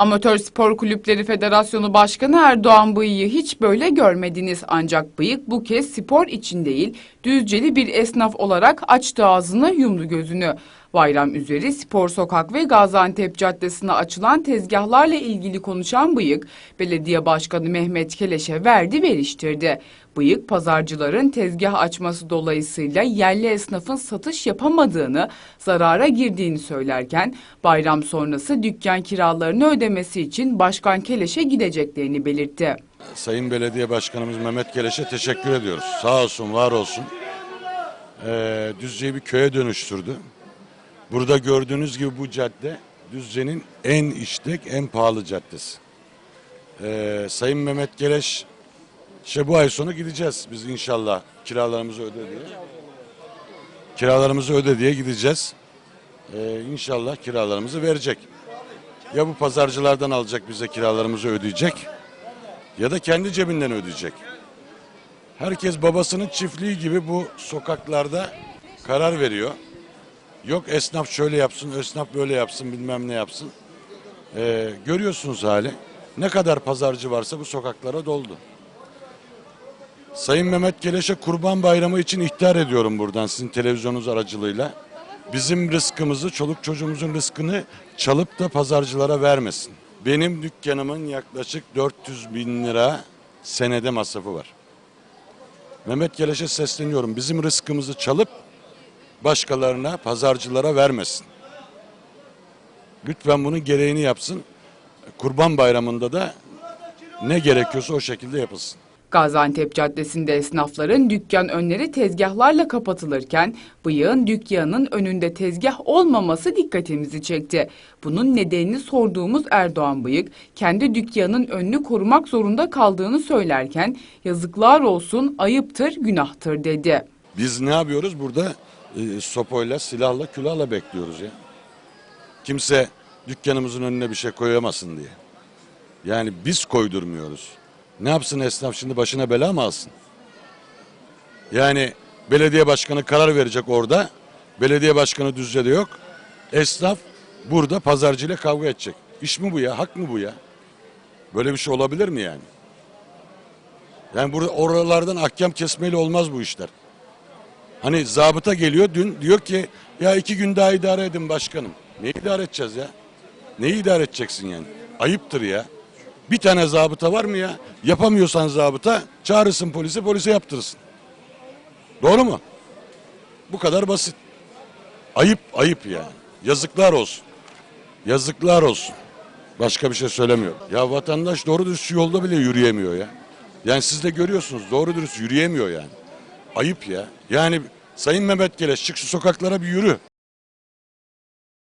Amatör Spor Kulüpleri Federasyonu Başkanı Erdoğan Bıyık'ı hiç böyle görmediniz. Ancak Bıyık bu kez spor için değil, Düzceli bir esnaf olarak açtı ağzını yumdu gözünü. Bayram üzeri Spor Sokak ve Gaziantep Caddesi'ne açılan tezgahlarla ilgili konuşan Bıyık, Belediye Başkanı Mehmet Keleş'e verdi veriştirdi. Bıyık, pazarcıların tezgah açması dolayısıyla yerli esnafın satış yapamadığını, zarara girdiğini söylerken, bayram sonrası dükkan kiralarını ödemesi için Başkan Keleş'e gideceklerini belirtti. Sayın Belediye Başkanımız Mehmet Geleş'e teşekkür ediyoruz. Sağ olsun, var olsun. Ee, Düzce'yi bir köye dönüştürdü. Burada gördüğünüz gibi bu cadde Düzce'nin en işlek, en pahalı caddesi. Ee, Sayın Mehmet Geleş, işte bu ay sonu gideceğiz biz inşallah kiralarımızı öde diye. Kiralarımızı öde diye gideceğiz. Ee, inşallah kiralarımızı verecek. Ya bu pazarcılardan alacak bize kiralarımızı ödeyecek ya da kendi cebinden ödeyecek. Herkes babasının çiftliği gibi bu sokaklarda karar veriyor. Yok esnaf şöyle yapsın, esnaf böyle yapsın, bilmem ne yapsın. Ee, görüyorsunuz hali. Ne kadar pazarcı varsa bu sokaklara doldu. Sayın Mehmet Geleş'e Kurban Bayramı için ihtar ediyorum buradan sizin televizyonunuz aracılığıyla. Bizim rızkımızı, çoluk çocuğumuzun rızkını çalıp da pazarcılara vermesin. Benim dükkanımın yaklaşık 400 bin lira senede masrafı var. Mehmet Geleş'e sesleniyorum. Bizim rızkımızı çalıp başkalarına, pazarcılara vermesin. Lütfen bunun gereğini yapsın. Kurban Bayramı'nda da ne gerekiyorsa o şekilde yapılsın. Gaziantep Caddesi'nde esnafların dükkan önleri tezgahlarla kapatılırken bıyığın dükkanının önünde tezgah olmaması dikkatimizi çekti. Bunun nedenini sorduğumuz Erdoğan Bıyık kendi dükkanının önünü korumak zorunda kaldığını söylerken yazıklar olsun ayıptır günahtır dedi. Biz ne yapıyoruz burada? E, sopayla, silahla, külahla bekliyoruz ya. Kimse dükkanımızın önüne bir şey koyamasın diye. Yani biz koydurmuyoruz. Ne yapsın esnaf şimdi başına bela mı alsın? Yani belediye başkanı karar verecek orada. Belediye başkanı Düzce'de yok. Esnaf burada pazarcıyla kavga edecek. İş mi bu ya? Hak mı bu ya? Böyle bir şey olabilir mi yani? Yani burada oralardan ahkam kesmeyle olmaz bu işler. Hani zabıta geliyor dün diyor ki ya iki gün daha idare edin başkanım. Ne idare edeceğiz ya? Neyi idare edeceksin yani? Ayıptır ya. Bir tane zabıta var mı ya? Yapamıyorsan zabıta çağırırsın polisi polise yaptırırsın. Doğru mu? Bu kadar basit. Ayıp ayıp yani. Yazıklar olsun. Yazıklar olsun. Başka bir şey söylemiyorum. Ya vatandaş doğru dürüst yolda bile yürüyemiyor ya. Yani siz de görüyorsunuz doğru dürüst yürüyemiyor yani. Ayıp ya. Yani Sayın Mehmet Geleş çık şu sokaklara bir yürü.